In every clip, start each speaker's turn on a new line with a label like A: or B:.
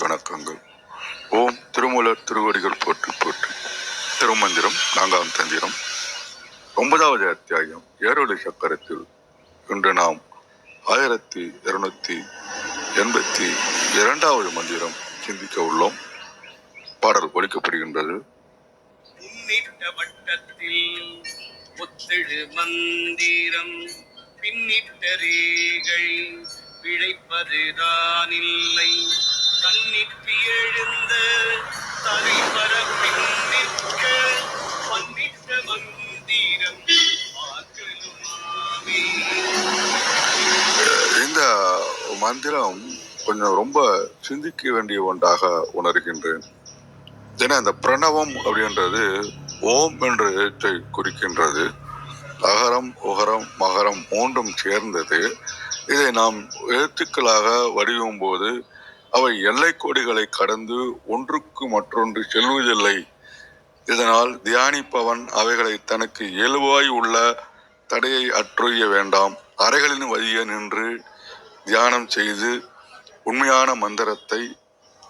A: வணக்கங்கள். ஓம் திருமூலர் திருவடிகள் போற்றி போற்றி. திருமந்திரம் நான்காம் தந்திரம். ஒன்பதாவது அத்தியாயம் ஏரோடு சக்கரத்தில் இன்று நாம் ஆயிரத்தி இருநூத்தி எண்பத்தி இரண்டாவது மந்திரம் சிந்திக்க உள்ளோம். பாடல்
B: ஒழிக்கப்படுகின்றது மந்திரம் பின்னிட்ட ரேகை பிழைப்பதுதானில்லை எழுந்த பன்னிட்ட மந்திரம்
A: இந்த மந்திரம் கொஞ்சம் ரொம்ப சிந்திக்க வேண்டிய ஒன்றாக உணர்கின்றேன். ஏன்னா இந்த பிரணவம் அப்படின்றது ஓம் என்ற எழுத்தை குறிக்கின்றது. அகரம் உகரம் மகரம் மூன்றும் சேர்ந்தது. இதை நாம் எழுத்துக்களாக வடிவும் போது அவை எல்லை கோடுகளை கடந்து ஒன்றுக்கு மற்றொன்று செல்வதில்லை. இதனால் தியானிப்பவன் அவைகளை தனக்கு இயல்பாய் உள்ள தடையை அற்றொய்ய வேண்டாம். அறைகளின் வழியே நின்று தியானம் செய்து உண்மையான மந்திரத்தை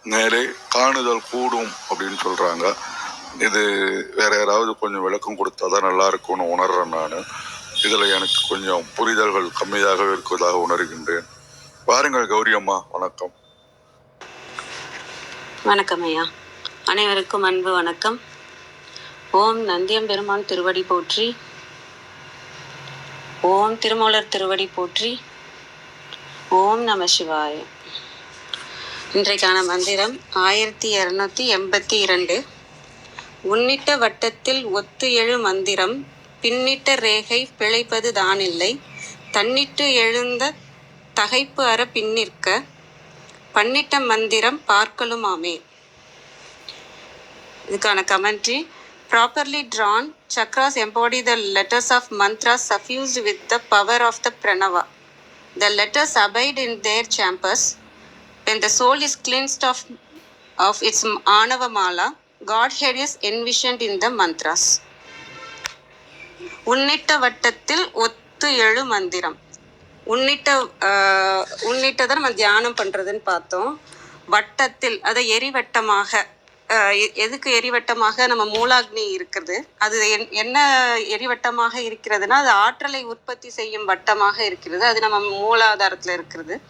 A: நேரே காணுதல் கூடும் அப்படின்னு சொல்றாங்க. இது வேற யாராவது கொஞ்சம் விளக்கம் கொடுத்தா தான் நல்லா இருக்கும்னு உணர்றேன் நான். இதில் எனக்கு கொஞ்சம் புரிதல்கள் கம்மியாக இருப்பதாக உணர்கின்றேன். பாருங்கள் கௌரி அம்மா வணக்கம்.
C: வணக்கம் ஐயா. அனைவருக்கும் அன்பு வணக்கம். ஓம் நந்தியம்பெருமான் திருவடி போற்றி. ஓம் திருமூலர் திருவடி போற்றி. ஓம் நம சிவாய. இன்றைக்கான மந்திரம் ஆயிரத்தி இரநூத்தி எண்பத்தி இரண்டு. உன்னிட்ட வட்டத்தில் ஒத்து எழு மந்திரம் பின்னிட்ட ரேகை பிழைப்பது தானில்லை. தன்னிட்டு எழுந்த தகைப்பு அற பின்னிற்க பண்ணிட்ட மந்திரம் பார்க்கலுமாமே இதுக்கான commentary properly Tran chakras embody the letters of mantra suffused with the power of the pranava the letters abide in their chambers when the soul is of of, of its godhead is envisioned in the mantras உன்னிட்ட வட்டத்தில் ஒத்து எழு மந்திரம் உன்னிட்ட உன்னிட்ட உன்னிட்டதை நம்ம தியானம் பண்ணுறதுன்னு பார்த்தோம். வட்டத்தில் அதை எரிவட்டமாக எ- எதுக்கு எரிவட்டமாக? நம்ம மூலாக்னி இருக்குது. அது என்- என்ன எரிவட்டமாக இருக்கிறதுனா அது ஆற்றலை உற்பத்தி செய்யும் வட்டமாக இருக்கிறது. அது நம்ம மூலாதாரத்தில் இருக்கிறது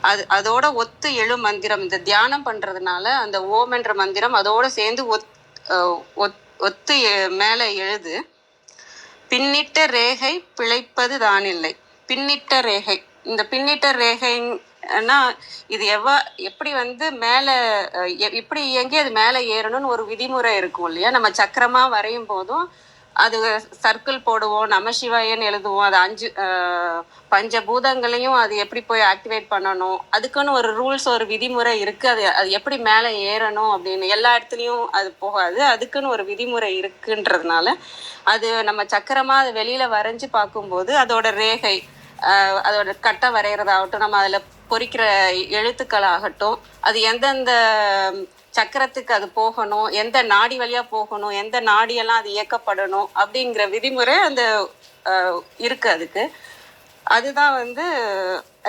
C: அது அதோட ஒத்து எழு மந்திரம் இந்த தியானம் பண்ணுறதுனால அந்த ஓம் என்ற மந்திரம் அதோட சேர்ந்து ஒத் ஒத்- ஒத்து மேலே எழுது. பின்னிட்ட ரேகை பிழைப்பது தானில்லை. பின்னிட்ட ரேகை. இந்த பின்னிட்ட ரேகைன்னா இது எவ்வா எப்படி வந்து மேலே இப்படி இயங்கி அது மேலே ஏறணும்னு ஒரு விதிமுறை இருக்கும் இல்லையா? நம்ம சக்கரமாக வரையும் போதும் அது சர்க்கிள் போடுவோம் நம சிவாயன்னு எழுதுவோம் அது அஞ்சு பஞ்ச பஞ்சபூதங்களையும் அது எப்படி போய் ஆக்டிவேட் பண்ணணும் அதுக்குன்னு ஒரு ரூல்ஸ் ஒரு விதிமுறை இருக்கு. அது அது எப்படி மேலே ஏறணும் அப்படின்னு எல்லா இடத்துலையும் அது போகாது. அதுக்குன்னு ஒரு விதிமுறை இருக்குன்றதுனால அது நம்ம சக்கரமாக அது வெளியில் வரைஞ்சி பார்க்கும்போது அதோட ரேகை அதோட கட்டை வரைகிறதாகட்டும் நம்ம அதில் பொறிக்கிற எழுத்துக்கள் ஆகட்டும் அது எந்தெந்த சக்கரத்துக்கு அது போகணும் எந்த நாடி வழியாக போகணும் எந்த நாடியெல்லாம் அது இயக்கப்படணும் அப்படிங்கிற விதிமுறை அந்த இருக்கு அதுக்கு. அதுதான் வந்து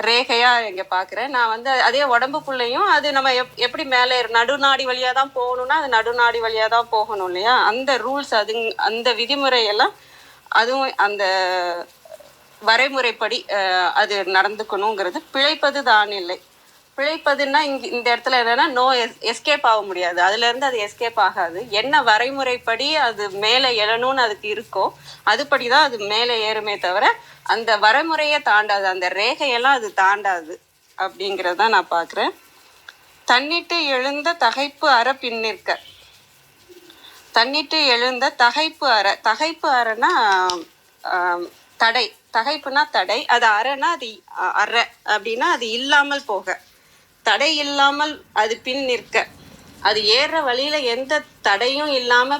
C: ரேகையா இங்க பாக்குறேன். நான் வந்து அதே உடம்புக்குள்ளேயும் அது நம்ம எப் எப்படி மேலே நடுநாடி வழியா தான் போகணும்னா அது நடுநாடி வழியா தான் போகணும் இல்லையா? அந்த ரூல்ஸ் அது அந்த விதிமுறை எல்லாம் அதுவும் அந்த வரைமுறைப்படி அது நடந்துக்கணுங்கிறது. பிழைப்பது தான் இல்லை. பிழைப்பதுன்னா இங்க இந்த இடத்துல என்னன்னா நோ எஸ் எஸ்கேப் ஆக முடியாது. அதுல இருந்து அது எஸ்கேப் ஆகாது. என்ன வரைமுறைப்படி அது மேலே எழணும்னு அதுக்கு இருக்கோ அதுபடி தான் அது மேலே ஏறுமே தவிர அந்த வரைமுறையை தாண்டாது. அந்த ரேகையெல்லாம் அது தாண்டாது அப்படிங்கிறத நான் பார்க்குறேன். தன்னிட்டு எழுந்த தகைப்பு அற பின்னிற்க தன்னிட்டு எழுந்த தகைப்பு அற. தகைப்பு அறனா தடை. தகைப்புனா தடை. அது அறனா அது அற. அப்படின்னா அது இல்லாமல் போக. தடை இல்லாமல் அது பின் நிற்க. அது ஏற வழியில எந்த தடையும் இல்லாம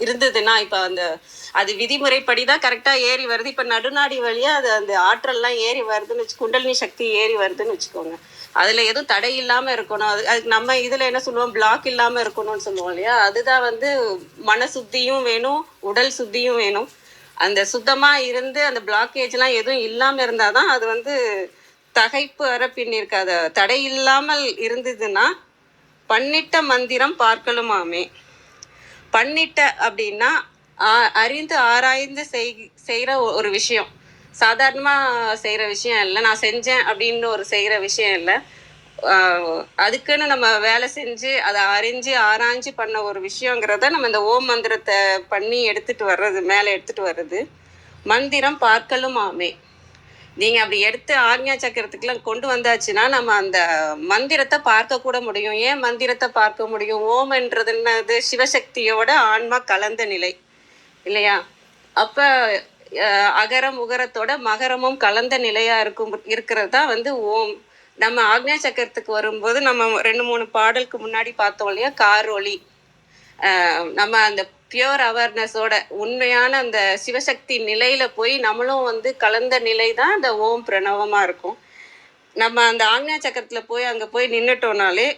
C: இருந்ததுன்னா இப்ப அந்த அது விதிமுறைப்படி தான் கரெக்டா ஏறி வருது. இப்ப நடுநாடி வழியா அது அந்த ஆற்றல்லாம் ஏறி வருதுன்னு வச்சு குண்டலினி சக்தி ஏறி வருதுன்னு வச்சுக்கோங்க. அதுல எதுவும் தடை இல்லாம இருக்கணும். அது அதுக்கு நம்ம இதுல என்ன சொல்லுவோம்? பிளாக் இல்லாம இருக்கணும்னு சொல்லுவோம் இல்லையா? அதுதான் வந்து மன சுத்தியும் வேணும் உடல் சுத்தியும் வேணும். அந்த சுத்தமா இருந்து அந்த பிளாக்கேஜ் எல்லாம் எதுவும் இல்லாம இருந்தாதான் அது வந்து தகைப்பு அற பின்னிருக்கு தடை இல்லாமல் இருந்ததுன்னா பண்ணிட்ட மந்திரம் பார்க்கலுமாமே. பண்ணிட்ட அப்படின்னா அறிந்து ஆராய்ந்து செய் செய்கிற ஒரு விஷயம். சாதாரணமாக செய்கிற விஷயம் இல்லை. நான் செஞ்சேன் அப்படின்னு ஒரு செய்கிற விஷயம் இல்லை. அதுக்குன்னு நம்ம வேலை செஞ்சு அதை அறிஞ்சு ஆராய்ஞ்சு பண்ண ஒரு விஷயங்கிறத நம்ம இந்த ஓம் மந்திரத்தை பண்ணி எடுத்துட்டு வர்றது மேலே எடுத்துட்டு வர்றது. மந்திரம் பார்க்கலும் ஆமே. நீங்க அப்படி எடுத்து ஆக்ஞா சக்கரத்துக்குலாம் கொண்டு வந்தாச்சுன்னா நம்ம அந்த மந்திரத்தை பார்க்க கூட முடியும். ஏன் மந்திரத்தை பார்க்க முடியும்? ஓம் என்றது என்னது? சிவசக்தியோட ஆன்மா கலந்த நிலை. இல்லையா? அப்ப அகரம் உகரத்தோட மகரமும் கலந்த நிலையா இருக்கும் இருக்கிறது தான் வந்து ஓம். நம்ம ஆக்ஞா சக்கரத்துக்கு வரும்போது நம்ம ரெண்டு மூணு பாடலுக்கு முன்னாடி பார்த்தோம் இல்லையா? கார் ஒளி நம்ம அந்த பியோர் அவேர்னஸோட உண்மையான அந்த சிவசக்தி நிலையில போய் நம்மளும் வந்து கலந்த நிலை தான் அந்த ஓம் பிரணவமா இருக்கும். நம்ம அந்த ஆக்ஞா சக்கரத்துல போய் அங்க போய் நின்னுட்டோம்னாலே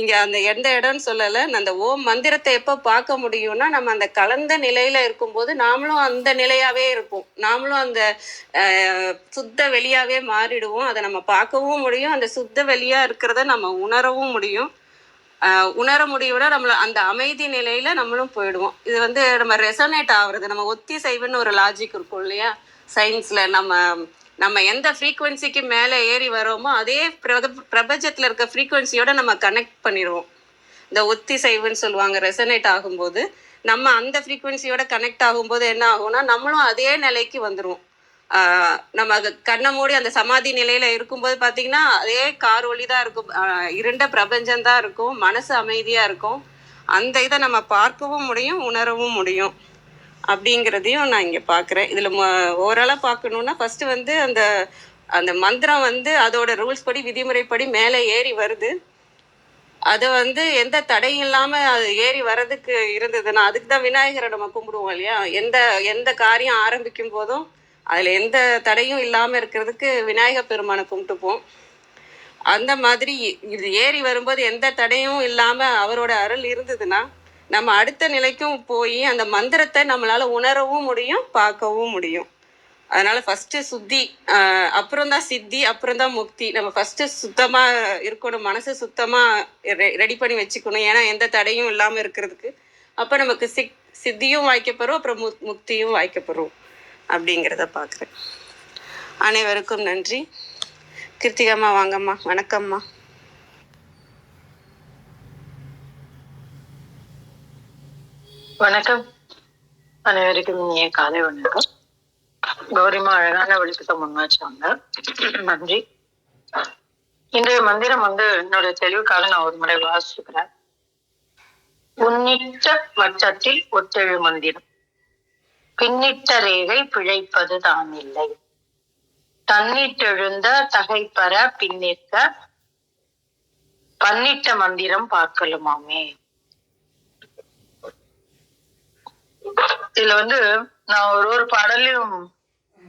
C: இங்க அந்த எந்த இடம்னு சொல்லல அந்த ஓம் மந்திரத்தை எப்ப பார்க்க முடியும்னா நம்ம அந்த கலந்த நிலையில இருக்கும்போது நாமளும் அந்த நிலையாவே இருப்போம். நாமளும் அந்த சுத்த வெளியாவே மாறிடுவோம். அதை நம்ம பார்க்கவும் முடியும். அந்த சுத்த வெளியா இருக்கிறத நம்ம உணரவும் முடியும். உணர முடியும்னா நம்மள அந்த அமைதி நிலையில நம்மளும் போயிடுவோம். இது வந்து நம்ம ரெசனேட் ஆகுறது. நம்ம ஒத்தி செய்வன்னு ஒரு லாஜிக் இருக்கும் இல்லையா? சயின்ஸ்ல நம்ம நம்ம எந்த ஃப்ரீக்குவென்சிக்கு மேலே ஏறி வரோமோ அதே பிரப பிரபஞ்சத்தில் இருக்க ஃப்ரீக்குவென்சியோட நம்ம கனெக்ட் பண்ணிடுவோம். இந்த ஒத்திசைவுன்னு சொல்லுவாங்க ரெசனேட் ஆகும்போது நம்ம அந்த ஃப்ரீக்குவென்சியோட கனெக்ட் ஆகும்போது என்ன ஆகும்னா நம்மளும் அதே நிலைக்கு வந்துடுவோம் நம்ம கண்ணை மூடி அந்த சமாதி நிலையில இருக்கும்போது பார்த்தீங்கன்னா அதே கார் ஒளி தான் இருக்கும். இருண்ட பிரபஞ்சம் தான் இருக்கும். மனசு அமைதியாக இருக்கும். அந்த இதை நம்ம பார்க்கவும் முடியும் உணரவும் முடியும். அப்படிங்கிறதையும் நான் இங்கே பார்க்குறேன் இதில் இதுல ஓரளவு பார்க்கணுன்னா ஃபஸ்ட்டு வந்து அந்த அந்த மந்திரம் வந்து அதோட ரூல்ஸ் படி விதிமுறைப்படி மேலே ஏறி வருது. அது வந்து எந்த தடையும் இல்லாமல் அது ஏறி வர்றதுக்கு இருந்ததுன்னா அதுக்கு தான் விநாயகரை நம்ம கும்பிடுவோம் இல்லையா? எந்த எந்த காரியம் ஆரம்பிக்கும் போதும் அதில் எந்த தடையும் இல்லாமல் இருக்கிறதுக்கு விநாயகர் பெருமானை கும்பிட்டுப்போம். அந்த மாதிரி இது ஏறி வரும்போது எந்த தடையும் இல்லாமல் அவரோட அருள் இருந்ததுன்னா நம்ம அடுத்த நிலைக்கும் போய் அந்த மந்திரத்தை நம்மளால உணரவும் முடியும் பார்க்கவும் முடியும். அதனால ஃபர்ஸ்ட் சுத்தி அப்புறம் தான் சித்தி அப்புறம் தான் முக்தி. நம்ம ஃபர்ஸ்ட் சுத்தமா இருக்கணும் மனசு சுத்தமா ரெடி பண்ணி வச்சுக்கணும். ஏன்னா எந்த தடையும் இல்லாம இருக்கிறதுக்கு. அப்ப நமக்கு சிக் சித்தியும் வாய்க்கப்படுறோம் அப்புறம் மு முக்தியும் வாய்க்கப்படுறோம் அப்படிங்கிறத பார்க்குறேன். அனைவருக்கும் நன்றி. கிருத்திகம்மா வாங்கம்மா. வணக்கம்மா.
D: வணக்கம். அனைவருக்கும் இனிய காலை வணக்கம். கௌரிமா அழகான விளக்கத்தை முன்வாச்சாங்க நன்றி. இன்றைய மந்திரம் வந்து என்னோட தெளிவுக்காக நான் ஒரு முறை வாசிக்கிறேன். உன்னிட்ட வட்டத்தில் ஒத்தெழு மந்திரம். பின்னிட்ட ரேகை பிழைப்பது தான் இல்லை. தன்னிட்டெழுந்த தகைப்பற பின்னிற்க. பன்னிட்ட மந்திரம் பார்க்கலுமாமே. இதுல வந்து நான் ஒரு ஒரு பாடலையும்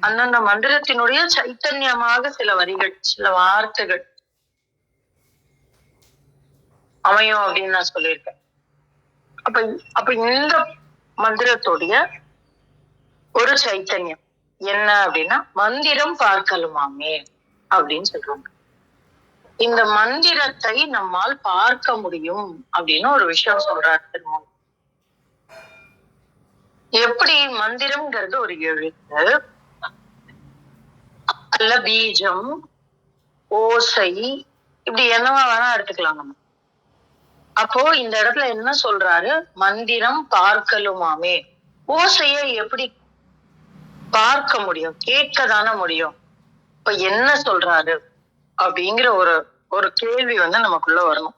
D: அந்தந்த மந்திரத்தினுடைய சைத்தன்யமாக சில வரிகள் சில வார்த்தைகள் அமையும் அப்படின்னு நான் சொல்லியிருக்கேன். அப்ப அப்ப இந்த மந்திரத்துடைய ஒரு சைத்தன்யம் என்ன அப்படின்னா மந்திரம் பார்க்கலுமாமே அப்படின்னு சொல்றாங்க. இந்த மந்திரத்தை நம்மால் பார்க்க முடியும் அப்படின்னு ஒரு விஷயம் சொல்றாரு திருமணம் எப்படி மந்திரம்ங்கிறது ஒரு எழுத்து. அல்ல பீஜம் ஓசை இப்படி என்னவா வேணா எடுத்துக்கலாம் நம்ம. அப்போ இந்த இடத்துல என்ன சொல்றாரு? மந்திரம் பார்க்கலுமாமே. ஓசைய எப்படி பார்க்க முடியும்? கேட்க தானே முடியும். இப்ப என்ன சொல்றாரு? அப்படிங்கிற ஒரு ஒரு கேள்வி வந்து நமக்குள்ள வரணும்.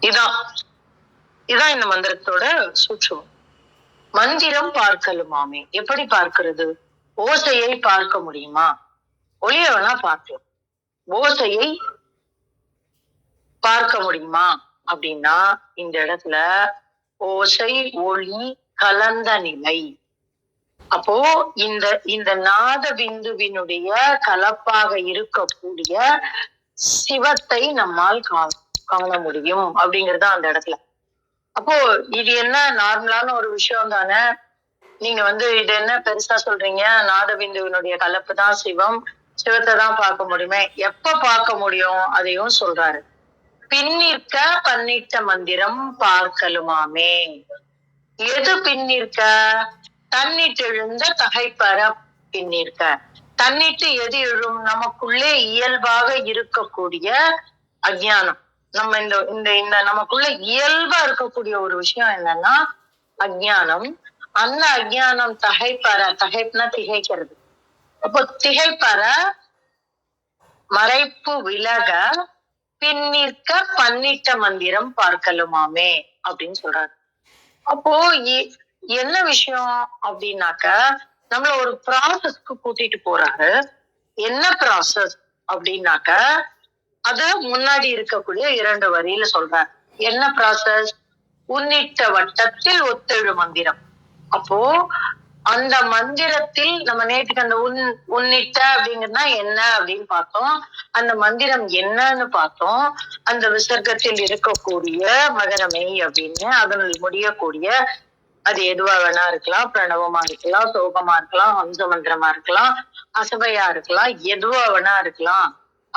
D: இதான். இதான் இந்த மந்திரத்தோட சூட்சமம் மந்திரம் பார்க்கலுமாமே எப்படி பார்க்கிறது? ஓசையை பார்க்க முடியுமா? ஒளிய வேணா பார்க்கலாம். ஓசையை பார்க்க முடியுமா? அப்படின்னா இந்த இடத்துல ஓசை ஒளி கலந்த நிலை. அப்போ இந்த இந்த நாத பிந்துவினுடைய கலப்பாக இருக்கக்கூடிய சிவத்தை நம்மால் கா- காண முடியும். அப்படிங்கறத அந்த இடத்துல. அப்போ இது என்ன நார்மலான ஒரு விஷயம் தானே? நீங்க வந்து இது என்ன பெருசா சொல்றீங்க? நாதபிந்துவினுடைய கலப்பு தான் சிவம். சிவத்தை தான் பார்க்க முடியுமே. எப்ப பார்க்க முடியும்? அதையும் சொல்றாரு. பின்னிற்க பன்னிட்ட மந்திரம் பார்க்கலுமாமே. எது பின்னிற்க தன்னிட்டு எழுந்த தகைப்பற பின்னிற்க தன்னிட்டு எது எழும்? நமக்குள்ளே இயல்பாக இருக்கக்கூடிய அஜானம் நம்ம இந்த இந்த இந்த நமக்குள்ள இயல்பா இருக்கக்கூடிய ஒரு விஷயம் என்னன்னா அஜானம் அந்த அஜானம் தகைப்பற தகைப்புனா திகைக்கிறது. அப்போ திகைப்பற மறைப்பு விலக பின்னிற்க பன்னிட்ட மந்திரம் பார்க்கலுமாமே அப்படின்னு சொல்றாரு. அப்போ என்ன விஷயம் அப்படின்னாக்க நம்மள ஒரு ப்ராசஸ்க்கு கூட்டிட்டு போறாரு. என்ன ப்ராசஸ் அப்படின்னாக்க அத முன்னாடி இருக்கக்கூடிய இரண்டு வரியில சொல்றார் என்ன ப்ராசஸ் உன்னிட்ட வட்டத்தில் ஒத்தெழு மந்திரம். அப்போ அந்த மந்திரத்தில் நம்ம நேற்றுக்கு அந்த உன் உன்னிட்ட அப்படிங்கன்னா என்ன அப்படின்னு பார்த்தோம். அந்த மந்திரம் என்னன்னு பார்த்தோம். அந்த விசர்க்கத்தில் இருக்கக்கூடிய மகரமை அப்படின்னு அதனில் முடியக்கூடிய அது எதுவா வேணா இருக்கலாம். பிரணவமா இருக்கலாம் சோகமா இருக்கலாம் ஹம்ச மந்திரமா இருக்கலாம் அசபையா இருக்கலாம் எதுவா வேணா இருக்கலாம்.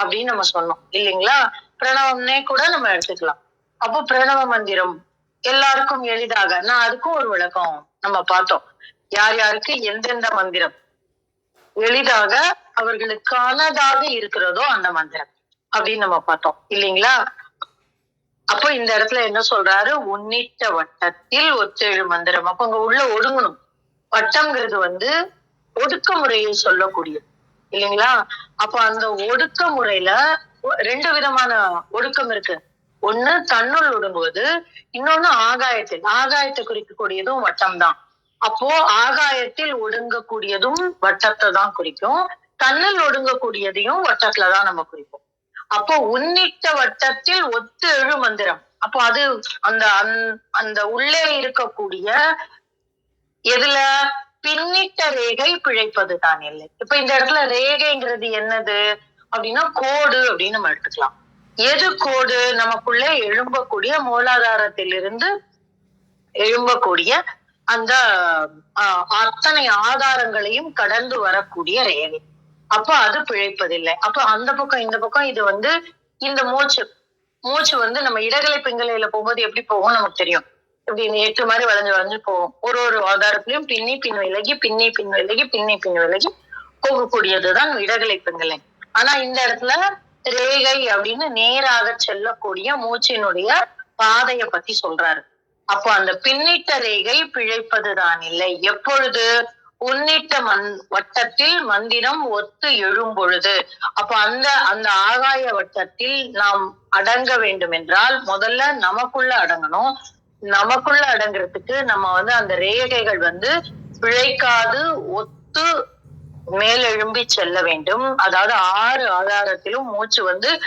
D: அப்படின்னு நம்ம சொன்னோம். இல்லைங்களா? பிரணவம்னே கூட நம்ம எடுத்துக்கலாம். அப்போ பிரணவ மந்திரம் எல்லாருக்கும் எளிதாக. நான் அதுக்கும் ஒரு விளக்கம் நம்ம பார்த்தோம். யார் யாருக்கு எந்தெந்த மந்திரம் எளிதாக அவர்களுக்கானதாக இருக்கிறதோ அந்த மந்திரம் அப்படின்னு நம்ம பார்த்தோம். இல்லைங்களா? அப்போ இந்த இடத்துல என்ன சொல்றாரு? உன்னிட்ட வட்டத்தில் ஒத்தேழு மந்திரம். அப்ப அங்க உள்ள ஒடுங்கணும். வட்டம்ங்கிறது வந்து ஒடுக்க முறையை சொல்லக்கூடியது. இல்லைங்களா? அப்ப அந்த ஒடுக்க முறையில ரெண்டு விதமான ஒடுக்கம் இருக்கு. ஒண்ணு தன்னுள் விடும்போது இன்னொன்னு ஆகாயத்தில். ஆகாயத்தை குறிக்கக்கூடியதும் வட்டம் தான் அப்போ ஆகாயத்தில் ஒடுங்கக்கூடியதும் வட்டத்தை தான் குறிக்கும். தன்னில் ஒடுங்கக்கூடியதையும் வட்டத்துல தான் நம்ம குறிப்போம். அப்போ உன்னிட்ட வட்டத்தில் ஒத்து எழு மந்திரம். அப்போ அது அந்த அந்த- அந்த உள்ளே இருக்கக்கூடிய எதுல? பின்னிட்ட ரேகை பிழைப்பது தான் இல்லை. இப்ப இந்த இடத்துல ரேகைங்கிறது என்னது? அப்படின்னா கோடு அப்படின்னு நம்ம எடுத்துக்கலாம். எது கோடு? நமக்குள்ளே எழும்பக்கூடிய மூலாதாரத்திலிருந்து எழும்பக்கூடிய அந்த அத்தனை ஆதாரங்களையும் கடந்து வரக்கூடிய ரேகை. அப்ப அது பிழைப்பதில்லை. அப்ப அந்த பக்கம் இந்த பக்கம் இது வந்து இந்த மூச்சு மூச்சு வந்து நம்ம இடகலை பிங்கலையில போகும்போது எப்படி போகும் நமக்கு தெரியும். இப்படி இந்த மாதிரி வளைஞ்சு வளைஞ்சு போவோம் ஒரு ஒரு ஆதாரத்திலையும் பின்னி பின் விலகி பின்னி பின் விலகி பின்னி பின் விலகி போகக்கூடியதுதான் இடகலை பிங்கலை ஆனா இந்த இடத்துல ரேகை அப்படின்னு நேராக செல்லக்கூடிய மூச்சினுடைய பாதைய பத்தி சொல்றாரு. அப்போ அந்த பின்னிட்ட ரேகை பிழைப்பதுதான் இல்லை. எப்பொழுது உன்னிட்ட மண் வட்டத்தில் மந்திரம் ஒத்து எழும் பொழுது அப்ப அந்த அந்த ஆகாய வட்டத்தில் நாம் அடங்க வேண்டும் என்றால் முதல்ல நமக்குள்ள அடங்கணும். நமக்குள்ள அடங்குறதுக்கு நம்ம வந்து அந்த ரேகைகள் வந்து பிழைக்காது ஒத்து மேலெழும்பி செல்ல வேண்டும். அதாவது ஆறு ஆதாரத்திலும் மூச்சு வந்து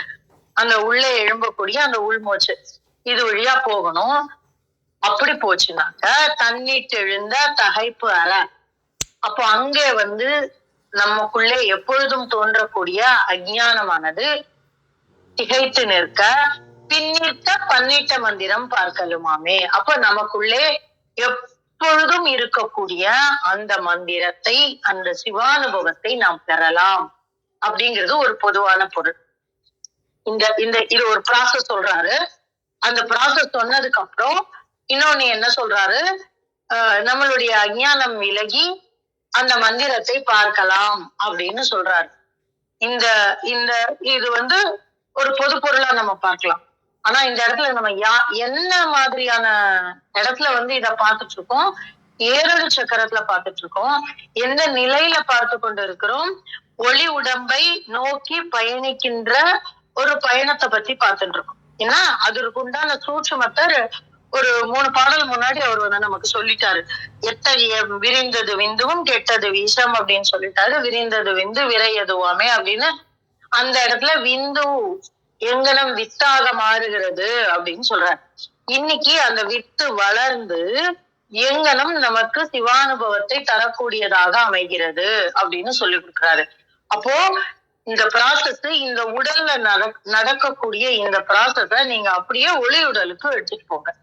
D: அந்த உள்ளே எழும்பக்கூடிய அந்த உள்மூச்சு இது வழியா போகணும். அப்படி போச்சுனாக்க தண்ணீட்டு எழுந்த தகைப்பு அற. அப்போ அங்கே வந்து நமக்குள்ளே எப்பொழுதும் தோன்றக்கூடிய அஜ்ஞானமானது திகைத்து நிற்க பின்னிட்ட பன்னிட்ட மந்திரம் பார்க்கலுமாமே. அப்ப நமக்குள்ளே எப்பொழுதும் இருக்கக்கூடிய அந்த மந்திரத்தை அந்த சிவானுபவத்தை நாம் பெறலாம். அப்படிங்கிறது ஒரு பொதுவான பொருள். இந்த இந்த இது ஒரு ப்ராசஸ் சொல்றாரு. அந்த ப்ராசஸ் சொன்னதுக்கு அப்புறம் இன்னொன்னு என்ன சொல்றாரு? ஆஹ் நம்மளுடைய அஞ்ஞானம் விலகி அந்த மந்திரத்தை பார்க்கலாம் அப்படின்னு சொல்றாரு. இந்த இந்த இது வந்து ஒரு பொது பொருளா நம்ம பார்க்கலாம். ஆனா இந்த இடத்துல நம்ம யா என்ன மாதிரியான இடத்துல வந்து இத பார்த்துட்டு இருக்கோம் ஏழு சக்கரத்துல பார்த்துட்டு இருக்கோம் எந்த நிலையில பார்த்து கொண்டு இருக்கிறோம் ஒளி உடம்பை நோக்கி பயணிக்கின்ற ஒரு பயணத்தை பத்தி பார்த்துட்டு இருக்கோம் ஏன்னா அதற்கு உண்டான சூட்சுமத்தை ஒரு மூணு பாடல் முன்னாடி அவர் வந்து நமக்கு சொல்லிட்டாரு. எத்தகைய விரிந்தது விந்துவும் கெட்டது விஷம் அப்படின்னு சொல்லிட்டாரு. விரிந்தது விந்து விரையதுவாமே அப்படின்னு. அந்த இடத்துல விந்து எங்கனம் வித்தாக மாறுகிறது அப்படின்னு சொல்றாரு. இன்னைக்கு அந்த வித்து வளர்ந்து எங்கனம் நமக்கு சிவானுபவத்தை தரக்கூடியதாக அமைகிறது அப்படின்னு சொல்லி கொடுக்குறாரு. அப்போ இந்த ப்ராசஸ் இந்த உடல்ல நட- நடக்கக்கூடிய இந்த ப்ராசஸ நீங்க அப்படியே ஒளி உடலுக்கு எடுத்துட்டு போங்க.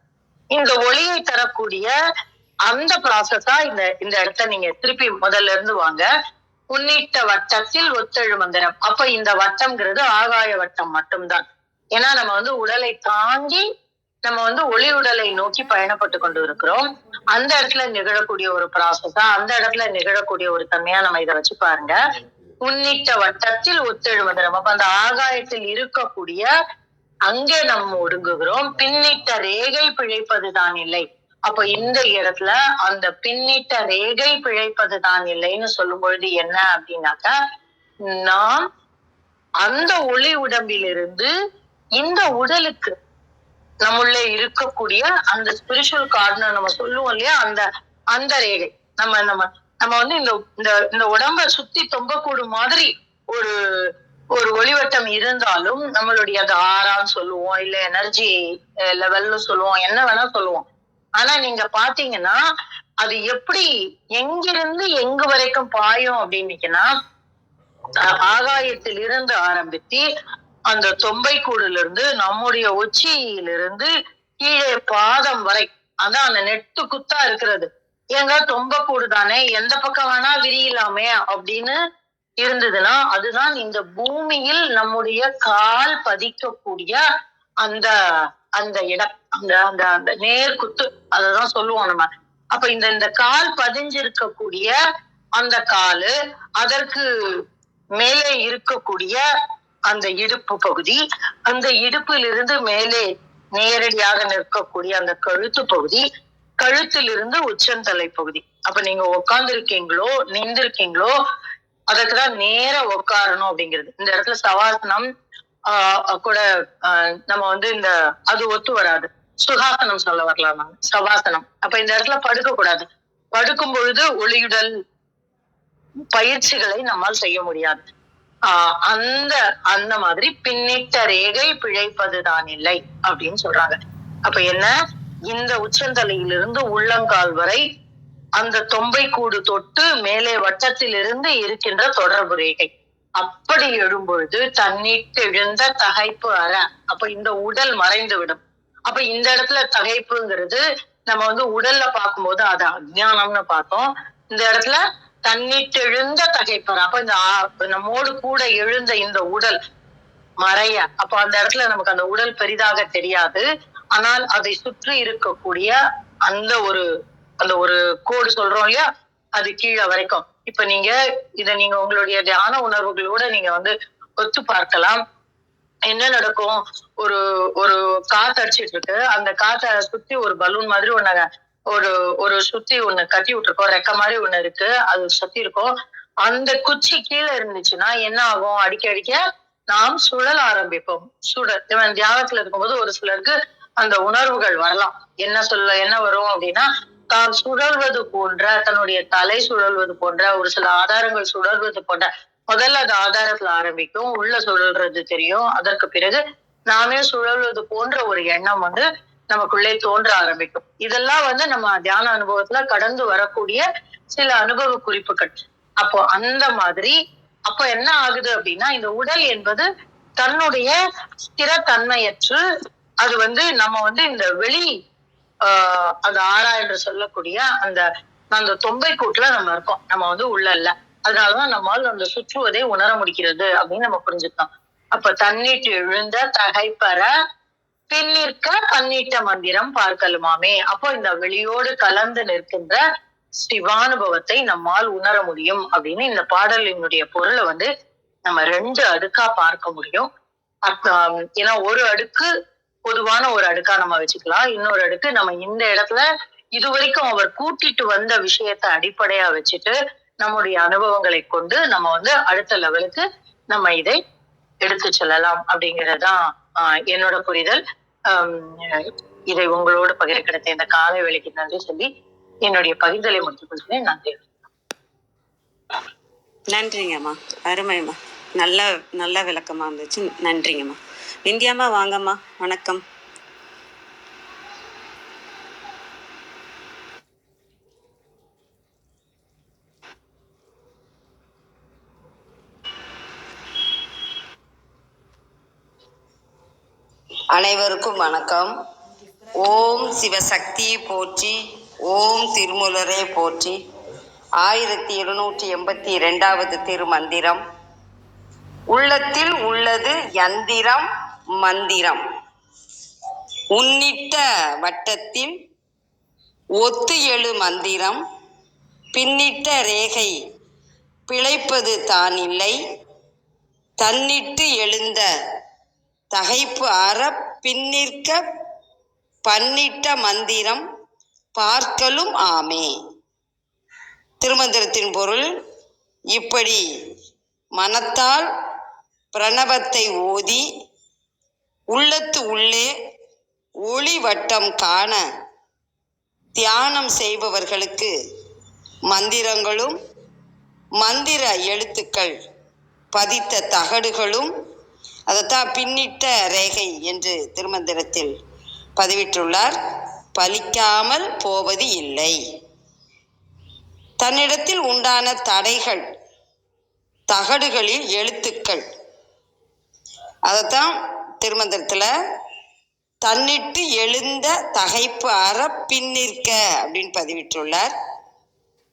D: இந்த ஒளியை தரக்கூடிய அந்த ப்ராசஸா இந்த இந்த இடத்த நீங்க திருப்பி முதல்ல இருந்து வாங்க. உன்னிட்ட வட்டத்தில் ஒத்தெழு மந்திரம். அப்ப இந்த வட்டம்ங்கிறது ஆகாய வட்டம் மட்டும்தான். ஏன்னா நம்ம வந்து உடலை தாங்கி நம்ம வந்து ஒளி உடலை நோக்கி பயணப்பட்டு கொண்டு இருக்கிறோம். அந்த இடத்துல நிகழக்கூடிய ஒரு ப்ராசஸா அந்த இடத்துல நிகழக்கூடிய ஒரு தன்மையா நம்ம இதை வச்சு பாருங்க. உன்னிட்ட வட்டத்தில் ஒத்தெழு மந்திரம். அப்ப அந்த ஆகாயத்தில் இருக்கக்கூடிய அங்கே நம்ம ஒடுங்குகிறோம். பின்னிட்ட ரேகை பிழைப்பது தான் இல்லை. அப்ப இந்த இடத்துல அந்த பின்னிட்ட ரேகை பிழைப்பது தான் இல்லைன்னு சொல்லும் பொழுது என்ன அப்படின்னாக்கா நாம் அந்த ஒளி உடம்பிலிருந்து இந்த உடலுக்கு நம்முள்ள இருக்கக்கூடிய அந்த ஸ்பிரிச்சுவல் கார்டுன்னு நம்ம சொல்லுவோம் இல்லையா? அந்த அந்த ரேகை. நம்ம நம்ம நம்ம வந்து இந்த இந்த இந்த உடம்ப சுத்தி தொங்கக்கூடும் மாதிரி ஒரு ஒரு ஒளிவட்டம் இருந்தாலும் நம்மளுடைய அது ஆறான்னு சொல்லுவோம் இல்ல எனர்ஜி லெவல்னு சொல்லுவோம் என்ன வேணா சொல்லுவோம். ஆனா நீங்க பாத்தீங்கன்னா அது எப்படி எங்கிருந்து எங்கு வரைக்கும் பாயும் அப்படின்னீங்கன்னா ஆகாயத்தில் இருந்து ஆரம்பித்து அந்த தொம்பை கூடுல இருந்து நம்முடைய உச்சியிலிருந்து கீழே பாதம் வரை அதான் அந்த நெட்டு குத்தா இருக்கிறது. ஏங்க கூடு தானே? எந்த பக்கம் வேணா விரியலாமே அப்படின்னு இருந்ததுன்னா அதுதான் இந்த பூமியில் நம்முடைய கால் பதிக்கக்கூடிய அந்த அந்த இடம் அந்த அந்த அந்த நேர் குத்து அததான் சொல்லுவோம் நம்ம. அப்ப இந்த இந்த கால் பதிஞ்சிருக்கக்கூடிய அந்த காலு அதற்கு மேலே இருக்கக்கூடிய அந்த இடுப்பு பகுதி அந்த இடுப்பிலிருந்து மேலே நேரடியாக நிற்கக்கூடிய அந்த கழுத்து பகுதி கழுத்திலிருந்து உச்சந்தலை பகுதி. அப்ப நீங்க உட்கார்ந்து இருக்கீங்களோ நின்றுருக்கீங்களோ அதற்குதான் நேர உட்காரணும் அப்படிங்கிறது. இந்த இடத்துல சவாசனம் கூட நம்ம வந்து இந்த அது ஒத்து வராது. சுகாசனம் சொல்ல வரலாம் நாங்க. சவாசனம். அப்ப இந்த இடத்துல படுக்க கூடாது படுக்கும் பொழுது ஒளியுடல் பயிற்சிகளை நம்மால் செய்ய முடியாது. ஆஹ் அந்த அந்த மாதிரி பின்னிட்ட ரேகை பிழைப்பதுதான் இல்லை அப்படின்னு சொல்றாங்க. அப்ப என்ன? இந்த உச்சந்தலையிலிருந்து உள்ளங்கால் வரை அந்த தொம்பை கூடு தொட்டு மேலே வட்டத்திலிருந்து இருக்கின்ற தொடர்பு ரேகை. அப்படி எழும்பொழுது தன்னிட்டு எழுந்த தகைப்பு அற. அப்ப இந்த உடல் மறைந்து விடும். அப்ப இந்த இடத்துல தகைப்புங்கிறது நம்ம வந்து உடல்ல பார்க்கும்போது அது அஜானம்னு பார்த்தோம். இந்த இடத்துல தன்னிட்டு எழுந்த தகைப்பற அப்ப இந்த நம்மோடு கூட எழுந்த இந்த உடல் மறைய. அப்ப அந்த இடத்துல நமக்கு அந்த உடல் பெரிதாக தெரியாது. ஆனால் அதை சுற்றி இருக்கக்கூடிய அந்த ஒரு அந்த ஒரு கோடு சொல்றோம் இல்லையா? அது கீழே வரைக்கும். இப்ப நீங்க இத நீங்க உங்களுடைய தியான உணர்வுகளோட நீங்க வந்து ஒத்து பார்க்கலாம். என்ன நடக்கும்? ஒரு ஒரு காத்து அடிச்சிட்டு இருக்கு. அந்த காத்தை சுத்தி ஒரு பலூன் மாதிரி ஒண்ணு ஒரு ஒரு சுத்தி ஒண்ணு கட்டி விட்டுருக்கோம். ரெக்க மாதிரி ஒண்ணு இருக்கு. அது சுத்தி இருக்கும். அந்த குச்சி கீழே இருந்துச்சுன்னா என்ன ஆகும்? அடிக்க அடிக்க நாம் சுழல் ஆரம்பிப்போம். சுடல் இவன் தியானத்துல இருக்கும்போது ஒரு சிலருக்கு அந்த உணர்வுகள் வரலாம். என்ன சொல்ல என்ன வரும் அப்படின்னா தான் சுழல்வது போன்ற தன்னுடைய தலை சுழல்வது போன்ற ஒரு சில ஆதாரங்கள் சுழல்வது போன்ற முதல்ல அது ஆதாரத்துல ஆரம்பிக்கும் உள்ள சுழல்றது தெரியும். அதற்கு பிறகு நாமே சுழல்வது போன்ற ஒரு எண்ணம் வந்து நமக்குள்ளே தோன்ற ஆரம்பிக்கும். இதெல்லாம் வந்து நம்ம தியான அனுபவத்துல கடந்து வரக்கூடிய சில அனுபவ குறிப்புகள். அப்போ அந்த மாதிரி அப்போ என்ன ஆகுது அப்படின்னா இந்த உடல் என்பது தன்னுடைய ஸ்திரத்தன்மையற்று அது வந்து நம்ம வந்து இந்த வெளி ஆஹ் அந்த ஆறா என்று சொல்லக்கூடிய அந்த அந்த தொம்பை கூட்டுல நம்ம இருக்கோம். நம்ம வந்து உள்ள இல்ல. அதனாலதான் நம்மால் அந்த சுற்றுவதை உணர முடிகிறது அப்படின்னு நம்ம புரிஞ்சுக்கலாம் அப்ப தண்ணீட்டு எழுந்த தகைப்பற பின்னிற்க தண்ணீட்ட மந்திரம் பார்க்கலுமாமே. அப்போ இந்த வெளியோடு கலந்து நிற்கின்ற சிவானுபவத்தை நம்மால் உணர முடியும் அப்படின்னு இந்த பாடலினுடைய பொருளை வந்து நம்ம ரெண்டு அடுக்கா பார்க்க முடியும். ஏன்னா ஒரு அடுக்கு பொதுவான ஒரு அடுக்கா நம்ம வச்சுக்கலாம். இன்னொரு அடுக்கு நம்ம இந்த இடத்துல இது வரைக்கும் அவர் கூட்டிட்டு வந்த விஷயத்த அடிப்படையா வச்சுட்டு நம்முடைய அனுபவங்களை கொண்டு நம்ம வந்து அடுத்த லெவலுக்கு நம்ம இதை எடுத்து செல்லலாம் அப்படிங்கறதுதான் ஆஹ் என்னோட புரிதல். இதை உங்களோடு பகிர கிடைத்த இந்த காலை வேலைக்கு நன்றி சொல்லி என்னுடைய பகிர்தலை முடித்துக் கொள்கிறேன். நன்றி.
C: நன்றிங்கம்மா. அருமைம்மா. நல்ல நல்ல விளக்கமா இருந்துச்சு. நன்றிங்கம்மா. இந்தியாமா வாங்கம்மா. வணக்கம்.
E: அனைவருக்கும் வணக்கம். ஓம் சிவசக்தி போற்றி ஓம் திருமுலரே போற்றி. ஆயிரத்தி இருநூற்றி எண்பத்தி இரண்டாவது திருமந்திரம். உள்ளத்தில் உள்ளது யந்திரம். மந்திரம். உன்னிட்ட வட்டத்தில் ஒத்து எழு மந்திரம். பின்னிட்ட ரேகை பிழைப்பது தான் இல்லை தன்னிட்டு எழுந்த தகைப்பு அற பின்னிற்க பன்னிட்ட மந்திரம் பார்க்கலும் ஆமே. திருமந்திரத்தின் பொருள் இப்படி மனத்தால் பிரணவத்தை ஓதி உள்ளத்து உள்ளே ஒளி வட்டம் காண தியானம் செய்பவர்களுக்கு மந்திரங்களும் மந்திர எழுத்துக்கள் பதித்த தகடுகளும் அதைத்தான் பின்னிட்ட ரேகை என்று திருமந்திரத்தில் பதிவிட்டுள்ளார். பலிக்காமல் போவது இல்லை. தன்னிடத்தில் உண்டான தடைகள் தகடுகளில் எழுத்துக்கள் அதைத்தான் திருமந்திரத்தில் தன்னிட்டு எழுந்த தகைப்பு அற பின்னிற்க அப்படின்னு பதிவிட்டுள்ளார்.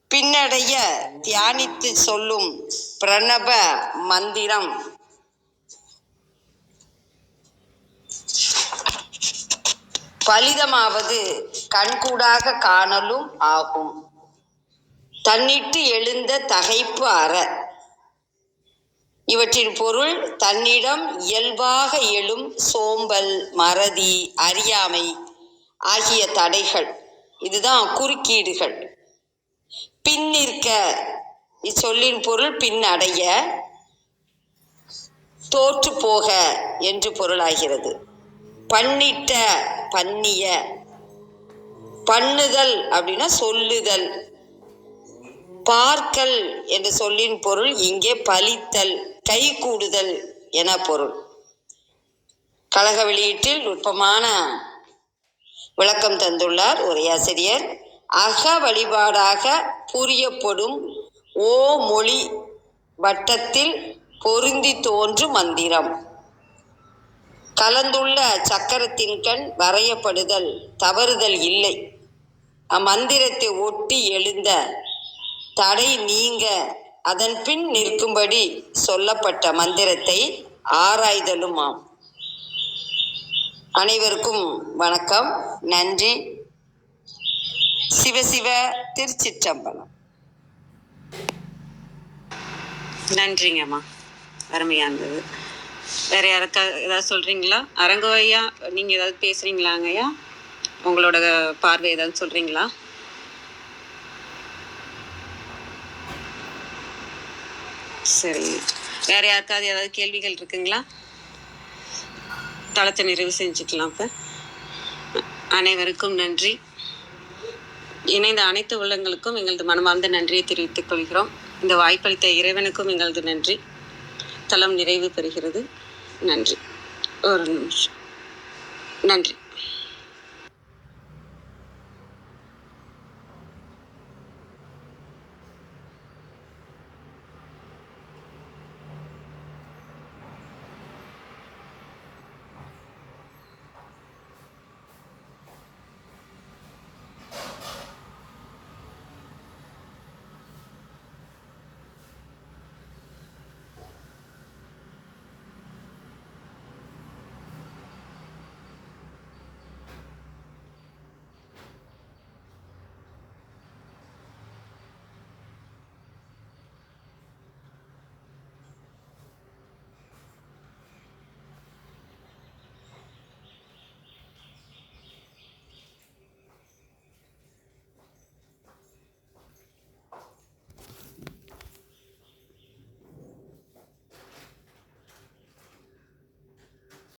E: பின்னடைய தியானித்து சொல்லும் பிரணவ மந்திரம் பலிதமாவது கண்கூடாக காணலும் ஆகும். தன்னிட்டு எழுந்த தகைப்பு அற இவற்றின் பொருள் தன்னிடம் இயல்பாக எழும் சோம்பல் மறதி அறியாமை ஆகிய தடைகள். இதுதான் குறுக்கீடுகள். பின்னிற்க இச்சொல்லின் பொருள் பின்னடைய தோற்று போக என்று பொருளாகிறது. பண்ணிட்ட பண்ணிய பண்ணுதல் அப்படின்னா சொல்லுதல். பார்க்கல் என்ற சொல்லின் பொருள் இங்கே பலித்தல் கைகூடுதல் என பொருள். கழக வெளியீட்டில் நுட்பமான விளக்கம் தந்துள்ளார் உரையாசிரியர் அக வழிபாடாக புரியப்படும் ஓ மொழி வட்டத்தில் பொருந்தி தோன்றும் மந்திரம். கலந்துள்ள சக்கரத்தின் கண் வரையப்படுதல் தவறுதல் இல்லை. அம்மந்திரத்தை ஒட்டி எழுந்த தடை நீங்க. அதன் பின் நிற்கும்படி சொல்லப்பட்ட மந்திரத்தை ஆராய்தலுமாம். அனைவருக்கும் வணக்கம். நன்றி. சிவசிவ திருச்சிற்றம்பலம்.
C: நன்றிங்கம்மா. அருமையாக இருந்தது வேற யாருக்கா ஏதாவது சொல்றீங்களா? அரங்கோ ஐயா நீங்க ஏதாவது பேசுறீங்களாங்க ஐயா உங்களோட பார்வை ஏதாவது சொல்றீங்களா? சரி. வேற யாருக்காவது ஏதாவது கேள்விகள் இருக்குங்களா? தளத்தை நிறைவு செஞ்சுக்கலாம் இப்போ. அனைவருக்கும் நன்றி. இணைந்த அனைத்து உள்ளங்களுக்கும் எங்களது மனமார்ந்த நன்றியை தெரிவித்துக் கொள்கிறோம். இந்த வாய்ப்பளித்த இறைவனுக்கும் எங்களது நன்றி. தளம் நிறைவு பெறுகிறது. நன்றி. ஒரு நிமிஷம். நன்றி.